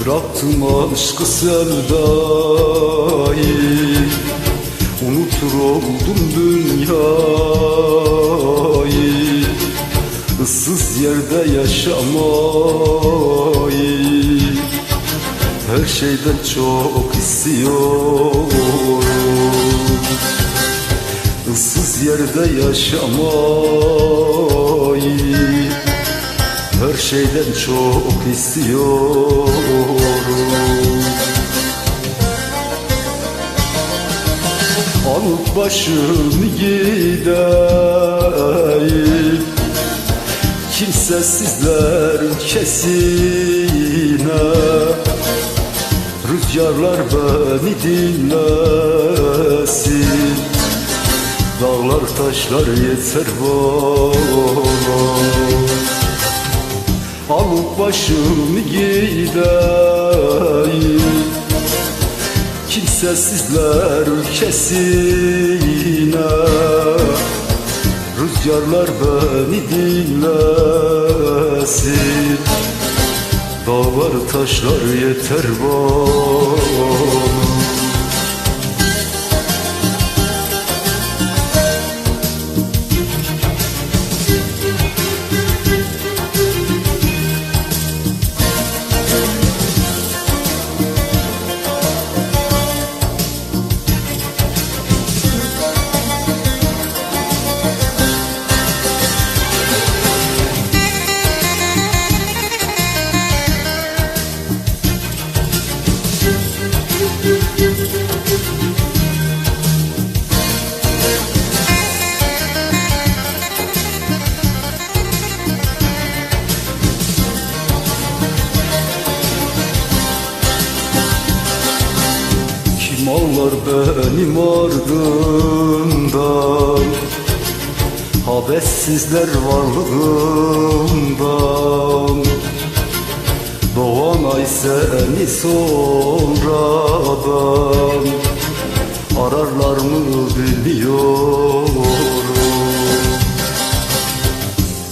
Bıraktım aşkı sevdayı Unutur oldum dünyayı. Issız yerde yaşamayı. Her şeyden çok istiyorum. Issız yerde yaşamayı şeyden çok istiyorum. Alıp başımı gideyim Kimsesizler ülkesine Rüzgarlar beni dinlesin. Dağlar taşlar yeter bana Alıp başımı gideyim Kimsesizler ülkesine. Rüzgarlar beni dinlesin. Dağlar taşlar yeter bana Kim ağlar benim ardımdan. Habersizler varlığımdan. Doğan ay seni sonradan. Ararlar mı bilmiyorum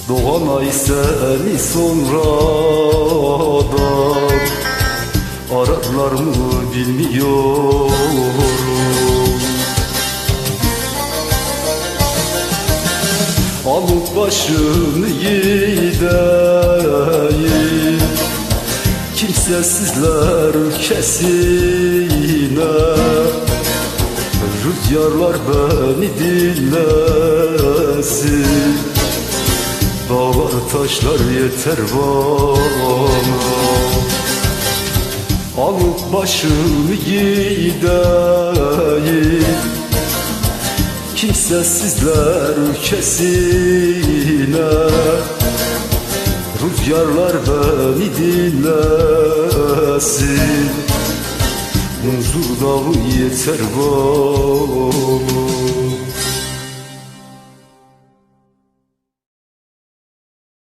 Doğan ay seni sonradan Ararlar mı bilmiyorum. Alıp başını gideyim Kimsesizler ülkesine. Rüzgarlar beni dinlesin. Dağlar taşlar yeter bana Alıp başımı gideyim. Kimsesizler ülkesine. Rüzgarlar beni dinlesin. Huzur dağı yeter bana